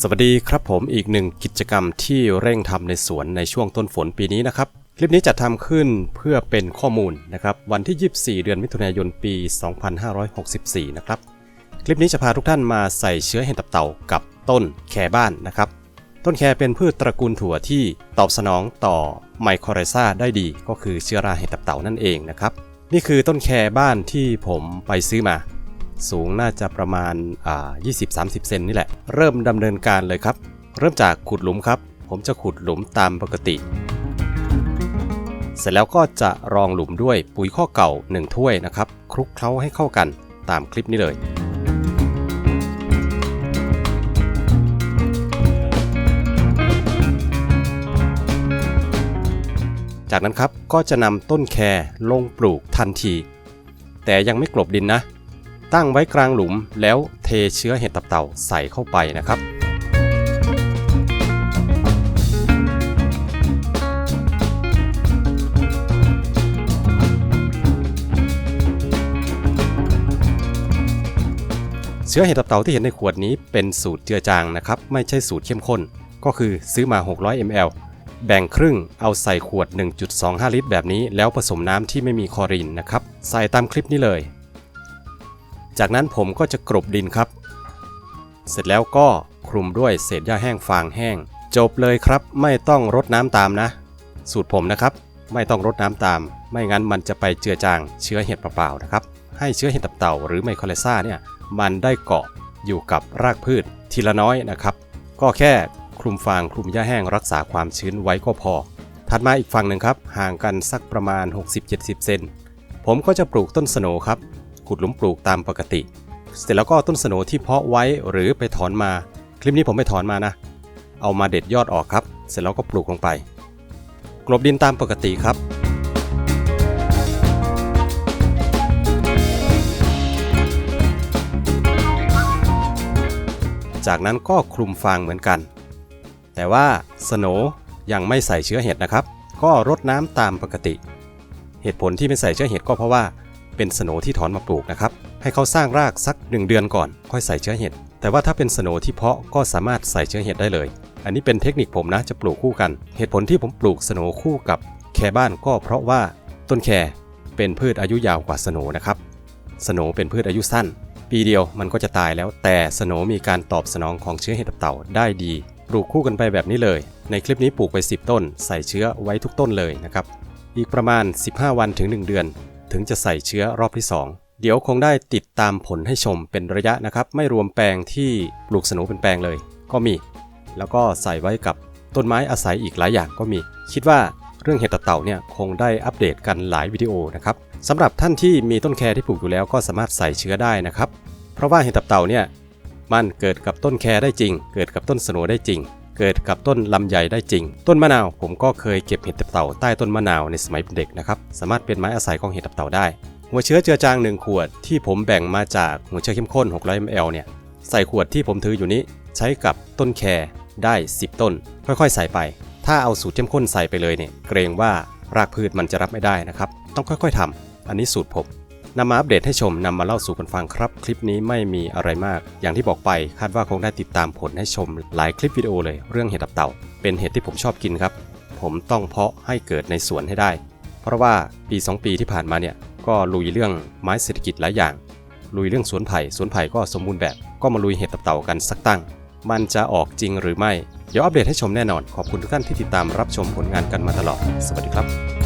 สวัสดีครับผมอีกหนึ่งกิจกรรมที่เร่งทำในสวนในช่วงต้นฝนปีนี้นะครับ คลิปนี้จะทำขึ้นเพื่อเป็นข้อมูลนะครับ วันที่ 24 เดือนมิถุนายนปี 2564 นะครับ คลิปนี้จะพาทุกท่านมาใส่เชื้อเห็ดตับเต่ากับต้นแคบ้านนะครับ ต้นแคเป็นพืชตระกูลถั่วที่ตอบสนองต่อไมโครไรซาได้ดี ก็คือเชื้อราเห็ดตับเต่านั่นเองนะครับ นี่คือต้นแคบ้านที่ผมไปซื้อมา สูงน่าจะประมาณ 20-30 เซนนี่แหละ เริ่มดำเนินการเลยครับ เริ่มจากขุดหลุมครับ ผมจะขุดหลุมตามปกติ เสร็จแล้วก็จะรองหลุมด้วยปุ๋ยข้อเก่า 1 ถ้วยนะครับ คลุกเคล้าให้เข้ากันตามคลิปนี้เลยจากนั้นครับก็จะนำต้นแครลงปลูกทันที แต่ยังไม่กลบดินนะ ตั้งไว้กลางหลุมแล้วเทเชื้อเห็ดตับเต่าใส่เข้าไปนะครับ เชื้อเห็ดตับเต่าที่เห็นในขวดนี้เป็นสูตรเจือจางนะครับ ไม่ใช่สูตรเข้มข้น ก็คือซื้อมา 600 ml แบ่งครึ่งเอาใส่ขวด 1.25 ลิตร แบบนี้ แล้วผสมน้ำที่ไม่มีคลอรีนนะครับ ใส่ตามคลิปนี้เลย จากนั้นผมก็จะกรบดินครับ เสร็จแล้วก็คลุมด้วยเศษหญ้าแห้งฟางแห้ง จบเลยครับ ไม่ต้องรดน้ำตามนะ สูตรผมนะครับ ไม่ต้องรดน้ำตาม ไม่งั้นมันจะไปเจือจางเชื้อเห็ดเปล่าๆนะครับ ให้เชื้อเห็ดตับเต่าหรือไมโครเลซ่าเนี่ยมันได้เกาะอยู่กับรากพืชทีละน้อยนะครับ ก็แค่คลุมฟางคลุมหญ้าแห้งรักษาความชื้นไว้ก็พอ ถัดมาอีกฝั่งหนึ่งครับ ห่างกันสักประมาณ 60-70 เซนผมก็จะปลูกต้นสโนครับ ขุดหลุมปลูกตามปกติ เสร็จแล้วก็ต้นสโนที่เพาะไว้หรือไปถอนมา คลิปนี้ผมไปถอนมานะ เอามาเด็ดยอดออกครับ เสร็จแล้วก็ปลูกลงไป กลบดินตามปกติครับจากนั้นก็คลุมฟางเหมือนกัน แต่ว่าสโนยังไม่ใส่เชื้อเห็ดนะครับ ก็รดน้ำตามปกติ เหตุผลที่ไม่ใส่เชื้อเห็ดก็เพราะว่า เป็นสโนที่ถอนมาปลูกนะครับ ให้เขาสร้างรากสัก 1 เดือนก่อน ค่อยใส่เชื้อเห็ด แต่ว่าถ้าเป็นสโนที่เพาะก็สามารถใส่เชื้อเห็ดได้เลย อันนี้เป็นเทคนิคผมนะจะปลูกคู่กัน เหตุผลที่ผมปลูกสโนคู่กับแคบ้านก็เพราะว่าต้นแคเป็นพืชอายุยาวกว่าสโนนะครับ สโนเป็นพืชอายุสั้น ปีเดียวมันก็จะตายแล้ว แต่สโนมีการตอบสนองของเชื้อเห็ดเต่าได้ดีปลูกคู่กันไปแบบนี้เลย ในคลิปนี้ปลูกไป 10 ต้น ใส่เชื้อไว้ทุกต้นเลยนะครับ อีกประมาณ 15 วันถึง 1 เดือน ถึงจะใส่เชื้อรอบที่ 2 เดี๋ยวคงได้ติดตามผลให้ชมเป็นระยะนะครับ ไม่รวมแปลงที่ปลูกสโหนเป็นแปลงเลย ก็มี แล้วก็ใส่ไว้กับต้นไม้อาศัยอีกหลายอย่างก็มี คิดว่าเรื่องเห็ดตับเต่าเนี่ยคงได้อัปเดตกันหลายวิดีโอนะครับสำหรับท่านที่มีต้นแคที่ปลูกอยู่แล้วก็สามารถใส่เชื้อได้นะครับ เพราะว่าเห็ดตับเต่าเนี่ยมันเกิดกับต้นแคได้จริง เกิดกับต้นสโหนได้จริง เกิดกับต้นลำไยได้จริง ต้นมะนาวผมก็เคยเก็บเห็ดตับเต่าใต้ต้นมะนาวในสมัยเป็นเด็กนะครับ สามารถเป็นไม้อาศัยของเห็ดตับเต่าได้ หัวเชื้อเจือจาง 1 ขวดที่ผมแบ่งมาจากหัวเชื้อเข้มข้น 600 ml เนี่ย ใส่ขวดที่ผมถืออยู่นี้ ใช้กับต้นแคได้ 10 ต้น ค่อยๆ ใส่ไป ถ้าเอาสูตรเข้มข้นใส่ไปเลยเนี่ย เกรงว่ารากพืชมันจะรับไม่ได้นะครับ ต้องค่อยๆทำอันนี้สูตรผม นำมาอัปเดตให้ชมนำมาเล่าสู่กันฟังครับ คลิปนี้ไม่มีอะไรมาก อย่างที่บอกไปคาดว่าคงได้ติดตามผลให้ชมหลายคลิปวิดีโอเลย เรื่องเห็ดตับเต่า เป็นเห็ดที่ผมชอบกินครับ ผมต้องเพาะให้เกิดในสวนให้ได้ เพราะว่าปี 2 ปีที่ผ่านมาเนี่ยก็ลุยเรื่องไม้เศรษฐกิจหลายอย่าง ลุยเรื่องสวนไผ่สวนไผ่ก็สมบูรณ์แบบ ก็มาลุยเห็ดตับเต่ากันสักตั้ง มันจะออกจริงหรือไม่ เดี๋ยวอัปเดตให้ชมแน่นอน ขอบคุณทุกท่านที่ติดตามรับชมผลงานกันมาตลอด สวัสดีครับ